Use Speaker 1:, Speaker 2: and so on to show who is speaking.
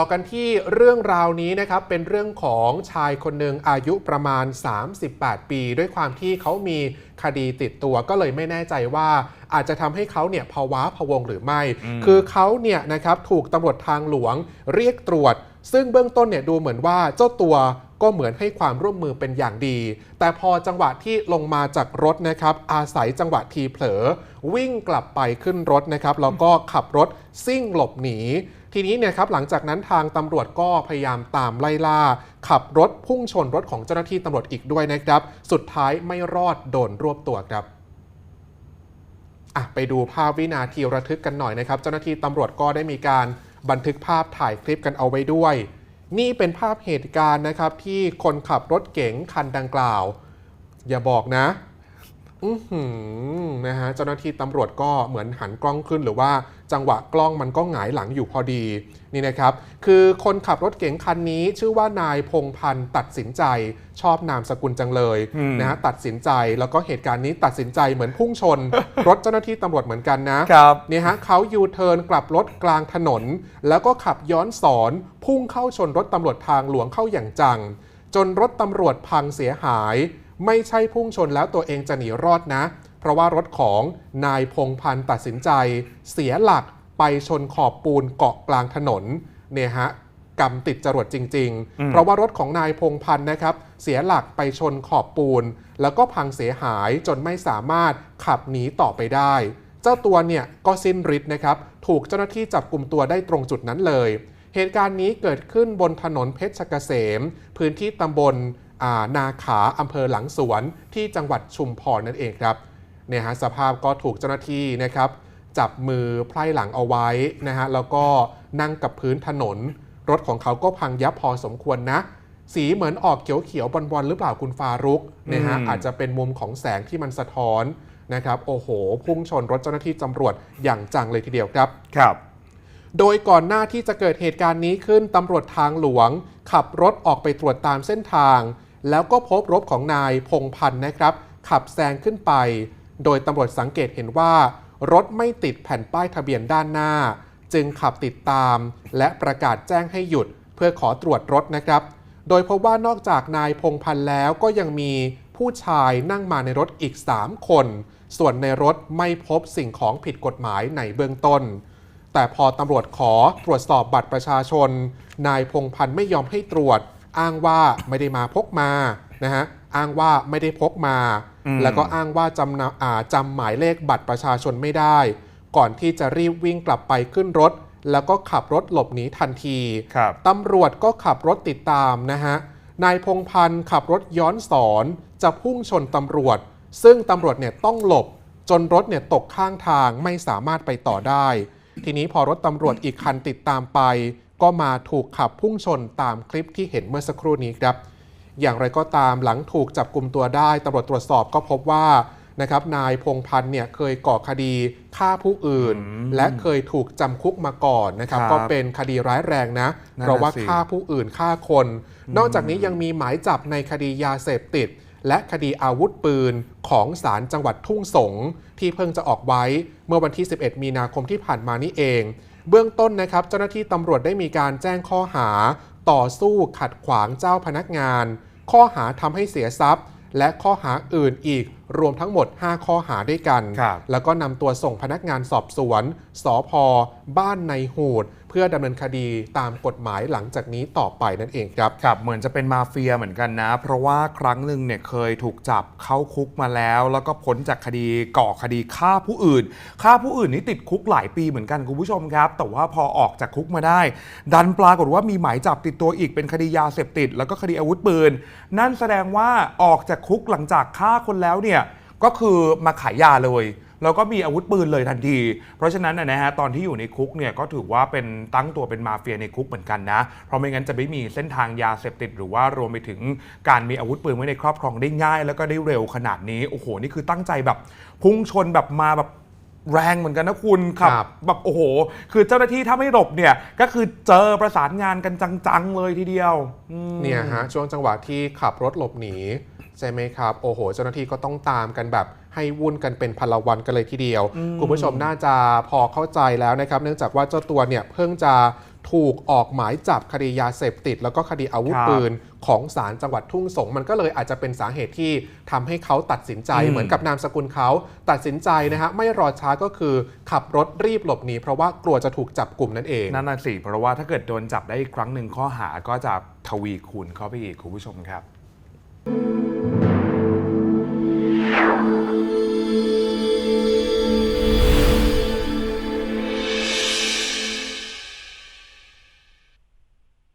Speaker 1: ต่อกันที่เรื่องราวนี้นะครับเป็นเรื่องของชายคนหนึ่งอายุประมาณ 38 ปี ด้วยความที่เขามีคดีติดตัวก็เลยไม่แน่ใจว่าอาจจะทำให้เขาเนี่ยภาวะพะวงหรือไม่ คือเขาเนี่ยนะครับถูกตำรวจทางหลวงเรียกตรวจ ซึ่งเบื้องต้นเนี่ยดูเหมือนว่าเจ้าตัวก็เหมือนให้ความร่วมมือเป็นอย่างดี แต่พอจังหวะที่ลงมาจากรถนะครับ อาศัยจังหวะทีเผลอ วิ่งกลับไปขึ้นรถนะครับแล้วก็ขับรถซิ่งหลบหนี ทีนี้เนี่ยครับหลังจากนั้นทางตำรวจก็พยายามตามไล่ล่า ขับรถพุ่งชนรถของเจ้าหน้าที่ตำรวจอีกด้วยนะครับ สุดท้ายไม่รอดโดนรวบตัวครับอะไปดูภาพวินาทีระทึกกันหน่อยนะครับ เจ้าหน้าที่ตำรวจก็ได้มีการบันทึกภาพถ่ายคลิปกันเอาไว้ด้วย นี่เป็นภาพเหตุการณ์นะครับที่คนขับรถเก๋งคันดังกล่าว อย่าบอกนะ นะฮะเจ้าหน้าที่ตำรวจก็เหมือนหันกล้องขึ้น หรือว่าจังหวะกล้องมันก็หงายหลังอยู่พอดีนี่นะครับ คือคนขับรถเก๋งคันนี้ชื่อว่านายพงพันธ์ตัดสินใจชอบนามสกุลจังเลย
Speaker 2: อืม
Speaker 1: นะฮะตัดสินใจแล้วก็เหตุการณ์นี้ตัดสินใจเหมือนพุ่งชน รถเจ้าหน้าที่ตำรวจเหมือนกันนะ
Speaker 2: ครับ
Speaker 1: เนี่ยฮะเขายูเทิร์นกลับรถกลางถนน แล้วก็ขับย้อนสอนพุ่งเข้าชนรถตำรวจทางหลวงเข้าอย่างจัง จนรถตำรวจพังเสียหาย ไม่ใช่พุ่งชนแล้วตัวเองจะหนีรอดนะ เพราะว่ารถของนายพงพันธ์ตัดสินใจ เสียหลักไปชนขอบปูนเกาะกลางถนนเนี่ยฮะกำติดจรวดจริง
Speaker 2: อืม
Speaker 1: ๆเพราะว่ารถของนายพงพันธ์นะครับ เสียหลักไปชนขอบปูน แล้วก็พังเสียหายจนไม่สามารถขับหนีต่อไปได้ เจ้าตัวเนี่ยก็สิ้นฤทธิ์นะครับ ถูกเจ้าหน้าที่จับกลุ่มตัวได้ตรงจุดนั้นเลย เหตุการณ์นี้เกิดขึ้นบนถนนเพชรเกษม พื้นที่ตำบลอ่า นาขาอำเภอหลังสวนที่จังหวัดชุมพรนั่นเองครับเนี่ยฮะสภาพก็ถูกเจ้าหน้าที่นะครับ จับมือไพร่หลังเอาไว้นะฮะแล้วก็นั่งกับพื้นถนน รถของเขาก็พังยับพอสมควรนะ สีเหมือนออกเขียวๆบอลๆหรือเปล่าคุณฟารุกนะฮะ
Speaker 2: อืม
Speaker 1: อาจจะเป็นมุมของแสงที่มันสะท้อนนะครับโอ้โห พุ่งชนรถเจ้าหน้าที่ตำรวจอย่างจังเลยทีเดียวครับ
Speaker 2: ครับ
Speaker 1: โดยก่อนหน้าที่จะเกิดเหตุการณ์นี้ขึ้นตำรวจทางหลวง ขับรถออกไปตรวจตามเส้นทาง แล้วก็พบรถของนายพงพันธ์นะครับ ขับแซงขึ้นไป โดยตำรวจสังเกตเห็นว่า รถไม่ติดแผ่นป้ายทะเบียนด้านหน้า จึงขับติดตาม และประกาศแจ้งให้หยุด เพื่อขอตรวจรถนะครับ โดยพบว่านอกจากนายพงพันธ์แล้วก็ยังมีผู้ชายนั่งมาในรถอีก 3 คน ส่วนในรถไม่พบสิ่งของผิดกฎหมายในเบื้องต้น แต่พอตำรวจขอตรวจสอบบัตรประชาชน นายพงพันธ์ไม่ยอมให้ตรวจ อ้างว่าไม่ได้มาพกมานะฮะอ้างว่าไม่ได้พกมา
Speaker 2: อืม
Speaker 1: แล้วก็อ้างว่าจำนาอ่าจำหมายเลขบัตรประชาชนไม่ได้ ก่อนที่จะรีบวิ่งกลับไปขึ้นรถ แล้วก็ขับรถหลบหนีทันที
Speaker 2: ครับ
Speaker 1: ตำรวจก็ขับรถติดตามนะฮะนายพงพันธ์ขับรถย้อนสอนจะพุ่งชนตำรวจ ซึ่งตำรวจเนี่ยต้องหลบ จนรถเนี่ยตกข้างทางไม่สามารถไปต่อได้ ทีนี้พอรถตำรวจอีกคันติดตามไป ก็มาถูกขับพุ่งชนตามคลิปที่เห็นเมื่อสักครู่นี้ครับ อย่างไรก็ตามหลังถูกจับกลุ่มตัวได้ตำรวจตรวจสอบก็พบว่านะครับนายพงพันธ์เนี่ยเคยก่อคดีฆ่าผู้อื่น
Speaker 2: อืม
Speaker 1: และเคยถูกจำคุกมาก่อนนะครับ
Speaker 2: ครับ
Speaker 1: ก็เป็นคดีร้ายแรงนะ
Speaker 2: นั่นน่ะ
Speaker 1: เพราะว่า
Speaker 2: สิ
Speaker 1: ฆ่าผู้อื่นฆ่าคน นอกจากนี้ยังมีหมายจับในคดียาเสพติด และคดีอาวุธปืนของศาลจังหวัดทุ่งสงศ์ที่เพิ่งจะออกไว้เมื่อวันที่ 11 มีนาคมที่ผ่านมานี่เอง เบื้องต้นนะครับเจ้าหน้าที่ตำรวจได้มีการแจ้งข้อหา ต่อสู้ขัดขวางเจ้าพนักงาน ข้อหาทำให้เสียทรัพย์ และข้อหาอื่นอีก รวมทั้งหมด 5 ข้อหาด้วยกัน
Speaker 2: ครับ
Speaker 1: แล้วก็นำตัวส่งพนักงานสอบสวนสพบ้านในหูด เพื่อดำเนินคดีตามกฎหมายหลังจากนี้ต่อไปนั่นเองครับ
Speaker 2: ครับเหมือนจะเป็นมาเฟียเหมือนกันนะ เพราะว่าครั้งหนึ่งเนี่ยเคยถูกจับเข้าคุกมาแล้ว แล้วก็พ้นจากคดีก่อคดีฆ่าผู้อื่นฆ่าผู้อื่นนี่ติดคุกหลายปีเหมือนกันคุณผู้ชมครับ แต่ว่าพอออกจากคุกมาได้ ดันปรากฏว่ามีหมายจับติดตัวอีกเป็นคดียาเสพติด แล้วก็คดีอาวุธปืน นั่นแสดงว่าออกจากคุกหลังจากฆ่าคนแล้วเนี่ย ก็คือมาขายยาเลยแล้วก็มีอาวุธปืนเลยทันที เพราะฉะนั้นนะนะฮะตอนที่อยู่ในคุกเนี่ยก็ถือว่าเป็นตั้งตัวเป็นมาเฟียในคุกเหมือนกันนะ เพราะไม่งั้นจะไม่มีเส้นทางยาเสพติด หรือว่ารวมไปถึงการมีอาวุธปืนไว้ในครอบครองได้ง่าย แล้วก็ได้เร็วขนาดนี้ โอ้โห นี่คือตั้งใจแบบพุ่งชนแบบมาแบบ แรงเหมือนกันนะคุณขับ
Speaker 1: ครับ
Speaker 2: แบบโอ้โห คือเจ้าหน้าที่ถ้าไม่หลบเนี่ย ก็คือเจอประสานงานกันจังๆเลยทีเดียวอืม
Speaker 1: เนี่ยฮะช่วงจังหวะที่ขับรถหลบหนี ใช่ไหมครับ โอ้โห เจ้าหน้าที่ก็ต้องตามกันแบบให้วุ่นกันเป็นพลวันกันเลยทีเดียว คุณผู้ชมน่าจะพอเข้าใจแล้วนะครับ เนื่องจากว่าเจ้าตัวเนี่ยเพิ่งจะ ถูกออกหมายจับคดียาเสพติด แล้วก็คดีอาวุธ
Speaker 2: ครับ
Speaker 1: ปืนของศาลจังหวัดทุ่งสง มันก็เลยอาจจะเป็นสาเหตุที่ทำให้เขาตัดสินใจ
Speaker 2: อืม
Speaker 1: เหมือนกับนามสกุลเขาตัดสินใจนะฮะไม่รอช้าก็คือขับรถรีบหลบหนีเพราะว่ากลัวจะถูกจับกลุ่มนั่นเอง
Speaker 2: นั่นน่ะสิเพราะว่าถ้าเกิดโดนจับได้อีกครั้งหนึ่งข้อหาก็จะทวีคูณเข้าไปอีกคุณผู้ชมครับ